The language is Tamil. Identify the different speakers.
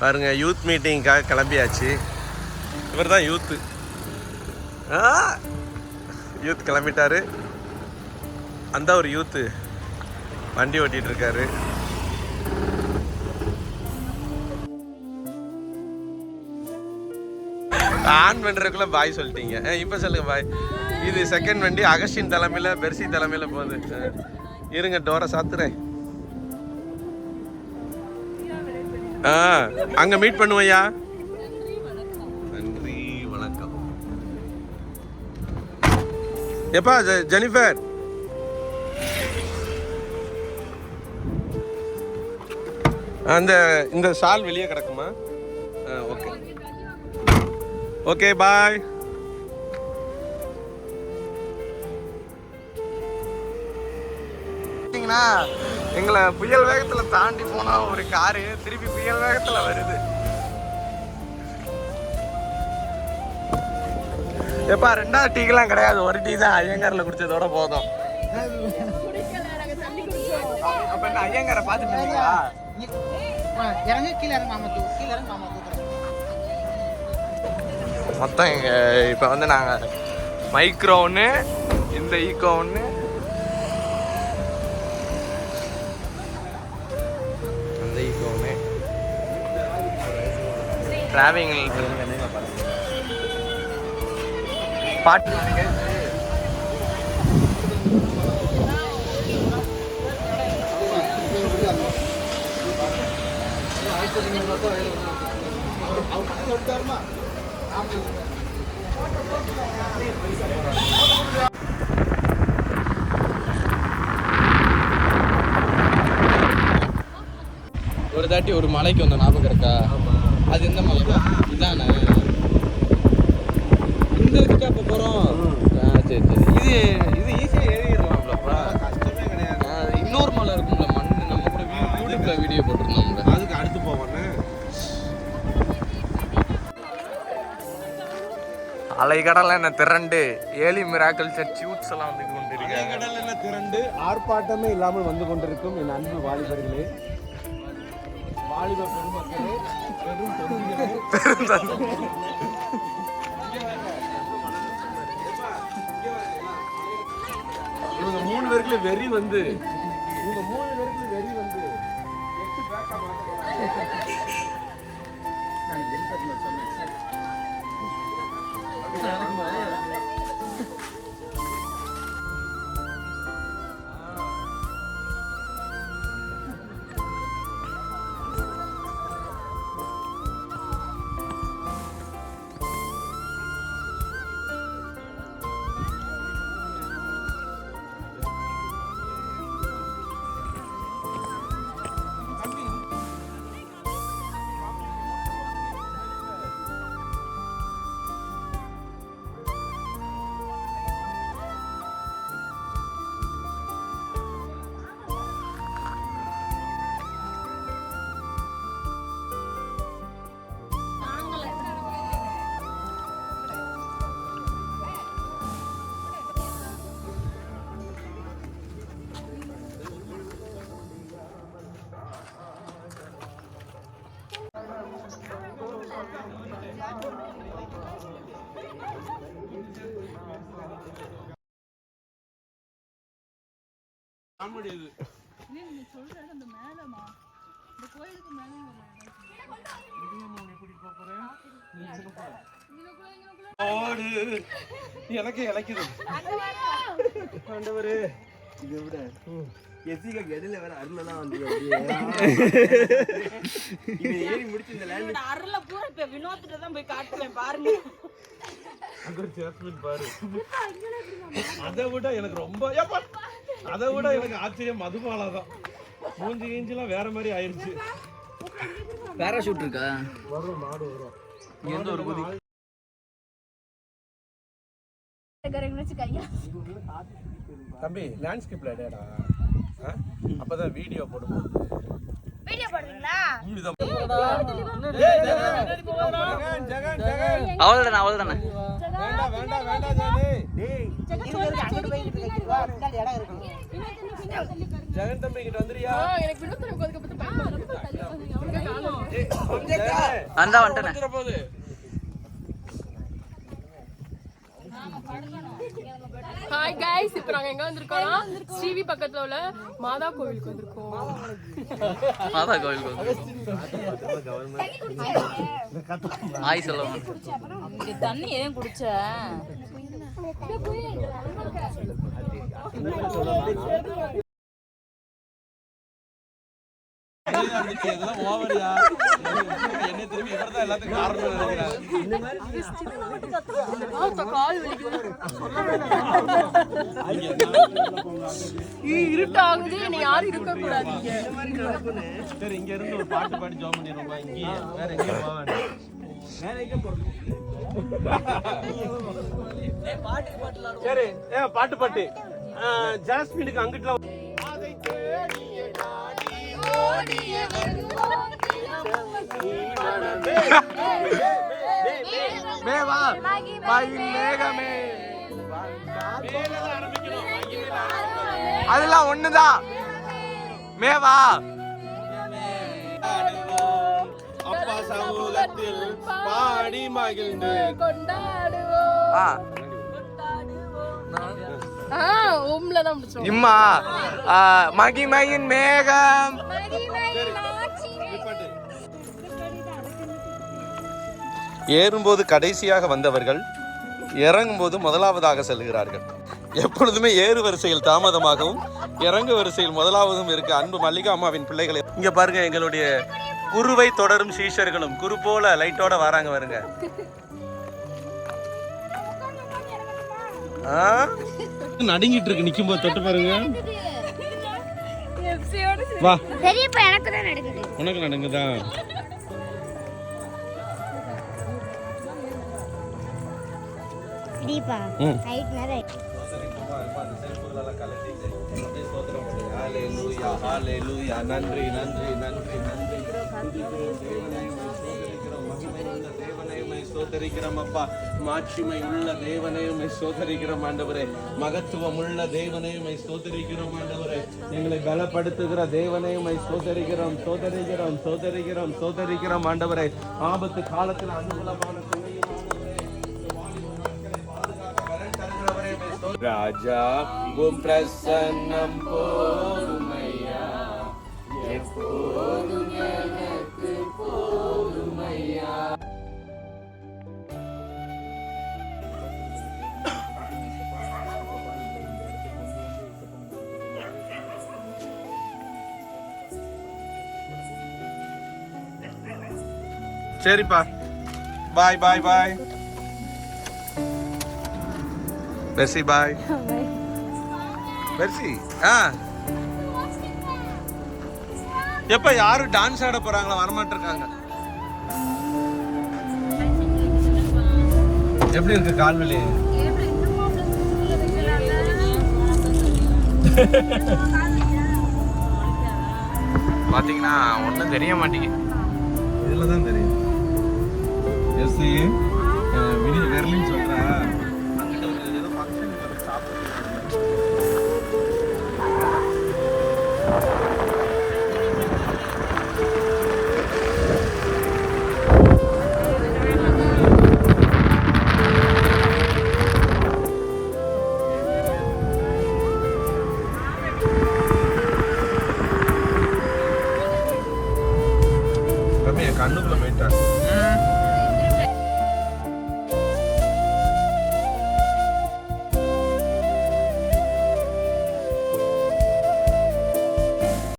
Speaker 1: பாருங்க யூத் மீட்டிங்காக கிளம்பியாச்சு. இவர் தான் யூத்து யூத் கிளம்பிட்டாரு. அந்த ஒரு யூத்து வண்டி ஓட்டிகிட்டு இருக்காரு ஆன் பண்ணுறதுக்குள்ள பாய் சொல்லிட்டீங்க. இப்போ சொல்லுங்க பாய் இது செகண்ட் வண்டி அகஸ்டின் தலைமையில் பெர்சி தலைமையில் போகுது. இருங்க டோரை சாத்துறேன். அங்கே மீட் பண்ணுவையா நன்றி வணக்கம். எப்பா ஜெ- ஜெனிஃபர்? அந்த இந்த ஷால் வெளியே கிடக்குமா? ஓகே. Okay bye. பார்த்தீங்கன்னா எங்களை புயல் வேகத்தில் தாண்டி போனா ஒரு காரு திருப்பி புயல் வேகத்தில் வருது. எப்பா ரெண்டாவது டீக்கெல்லாம் கிடையாது. ஒரு டீ தான் ஐயங்காரில் குடிச்சதோட போதும். அப்ப என்ன ஐயங்காரை பார்த்துட்டு
Speaker 2: இறங்க கீழே இறங்க மாமா கீழே இறங்க மாமா
Speaker 1: மொத்தம் இங்க இப்போ வந்து நாங்கள் மைக்ரோ ஒன்று இந்த ஈக்கோ ஒன்று டிராவிங் பாட்டு
Speaker 3: ஒரு தாட்டி ஒரு மலைக்கு வந்த ஞாபகம் இருக்கா? அது எந்த மலை இதானே இந்த இதுக்கு அப்போ போகிறோம் சரி சரி. இது இது ஈஸியாக ஏறிடலாம்லப்பா
Speaker 1: கஷ்டமே கிடையாது.
Speaker 3: இன்னொரு மலை இருக்கும்ல மண் நம்ம கூட யூடியூப்ல வீடியோ போட்டிருந்தோம்ல.
Speaker 1: அதுக்கு அடுத்து போவோன்னு அலைக்கடல் என்ன திரண்டு? ஏலி மிராக்கல் சர்ச் யூத்ஸ் எல்லாம் வந்து கொண்டிருக்காங்க.
Speaker 4: கடல் என திரண்டு? ஆர்ப்பாட்டமே இல்லாமல் வந்து கொண்டிருக்கும் என் அன்பு வாலிபர்களே. வாலிப பெருமக்களே இவங்க மூணு பேருக்குள்ள வெறி வந்து. இவங்க மூணு பேருக்குள்ள வெறி வந்து எட்டு பேக்கா மாத்த
Speaker 1: ஓடு. எனக்கு இழைக்குது. ஆண்டவரே
Speaker 4: இதை விட எசிக கெடில வேற அருளெல்லாம் வந்து ஏறி முடிச்சு இந்த லேண்ட்
Speaker 5: அருளை பூரா இப்ப வினோத்திட்ட தான் போய் காட்டுவேன் பாருங்க.
Speaker 1: அங்க ஜாஸ்மின் பாரு. அதை விட எனக்கு ரொம்ப ஏப்பா, அதை விட எனக்கு ஆச்சரியம் மதுபாலா தான் மூஞ்சி கீஞ்சிலாம் வேற மாதிரி ஆயிருச்சு.
Speaker 3: பேராஷூட் இருக்கா?
Speaker 1: வரும் மாடு வரும்.
Speaker 3: இங்க இருந்து ஒரு குதி
Speaker 1: தம்பி லேண்ட்ஸ்கேப்ல டேடா அப்பதான் வீடியோ போடும்போது
Speaker 5: வீடியோ போடுறீங்களா
Speaker 3: அவ்வளோதானே அவ்வளோதானே
Speaker 1: வேண்டாம் வேண்டாம் வேண்டாம் ஜானி
Speaker 2: அங்கிட்டு போய் இருக்கு வா பின்னாடி இடம் இருக்கு
Speaker 1: ஜெகன் தம்பி கிட்ட வந்துறியா
Speaker 6: எனக்கு வினோத் எனக்கு அதுக்கு பத்தி அவனுக்கு காணும்
Speaker 3: அந்த வந்துட்டேன்.
Speaker 1: போகுது.
Speaker 6: ஹாய் கைஸ் இப்போ நாங்க எங்க வந்திருக்கோம்னா ஸ்ரீவி பக்கத்துல உள்ள மாதா கோவிலுக்கு வந்திருக்கோம்.
Speaker 3: மாதா கோயிலுக்கு ஆய் சொல்லுவாங்க
Speaker 5: இங்க தண்ணி ஏன் குடிச்ச?
Speaker 6: இருட்டாகுது நீ யாரும் இருக்க கூடாது
Speaker 1: சரி இங்க இருந்து ஒரு பாட்டு பாடி ஜாயின் பண்ணிடுவோமா? இங்கேயே. வேற எங்கேயும் போக வேண்டாம். சரி ஏ பாட்டு பாட்டு. ஜாஸ்மினுக்கு அங்கிட்டுலாம்
Speaker 3: மேவா மயில் மேகமே. அதெல்லாம் ஒண்ணுதான் மேவா
Speaker 1: அப்பா சமூகத்தில் பாடி மகிழ்ந்து
Speaker 6: கொண்டாடுவோம்
Speaker 3: இம்மா மகிமையின் மேகம்.
Speaker 1: ஏறும்போது கடைசியாக வந்தவர்கள் இறங்கும்போது முதலாவதாக செல்கிறார்கள். எப்பொழுதுமே ஏறு வரிசையில் தாமதமாகவும் இறங்கு வரிசையில் முதலாவதும் இருக்க அன்பு மல்லிகா அம்மாவின் பிள்ளைகளை. இங்க பாருங்க எங்களுடைய குருவை தொடரும் சீஷர்களும். குரு போல லைட்டோட வராங்க வருங்க நடுங்கிட்டு இருக்கு நிக்கும் போது தொட்டு பாருங்க. வா.
Speaker 7: பெரியப்பா எனக்கு தான் நடக்குது.
Speaker 1: உனக்கு நடுங்குதா
Speaker 7: தீபா
Speaker 1: ம்.
Speaker 7: ஹைட் நிறைய
Speaker 1: நன்றி நன்றி நன்றி நன்றி. சோதரிக்கிறோம் அப்பா. மாட்சிமை உள்ள தேவனையுமை சோதரிக்கிறோம் ஆண்டவரே. மகத்துவம் உள்ள தேவனையுமை சோதரிக்கிறோம் ஆண்டவரே. எங்களை பலப்படுத்துகிற சோதரிக்கிறோம் சோதரிக்கிறோம் சோதரிக்கிறோம் சோதரிக்கிறோம் ஆண்டவரே. ஆபத்து காலத்தில் அனுகூலமான ராஜா உம் பிரசன்னம் போதுமையா சரிப்பா. Bye bye bye. Mercy bye. மெர்சி ஆ. எப்ப யாரும் டான்ஸ் ஆட போறாங்களா? வரமாட்டிருக்காங்க. எப்படி இருக்கு கால்வெளி
Speaker 3: பாத்தீங்கன்னா ஒன்றும் தெரிய மாட்டேங்குது.
Speaker 1: இதுல தான் தெரியும். எஸ் வினி வெர்லின்னு சொல்றா?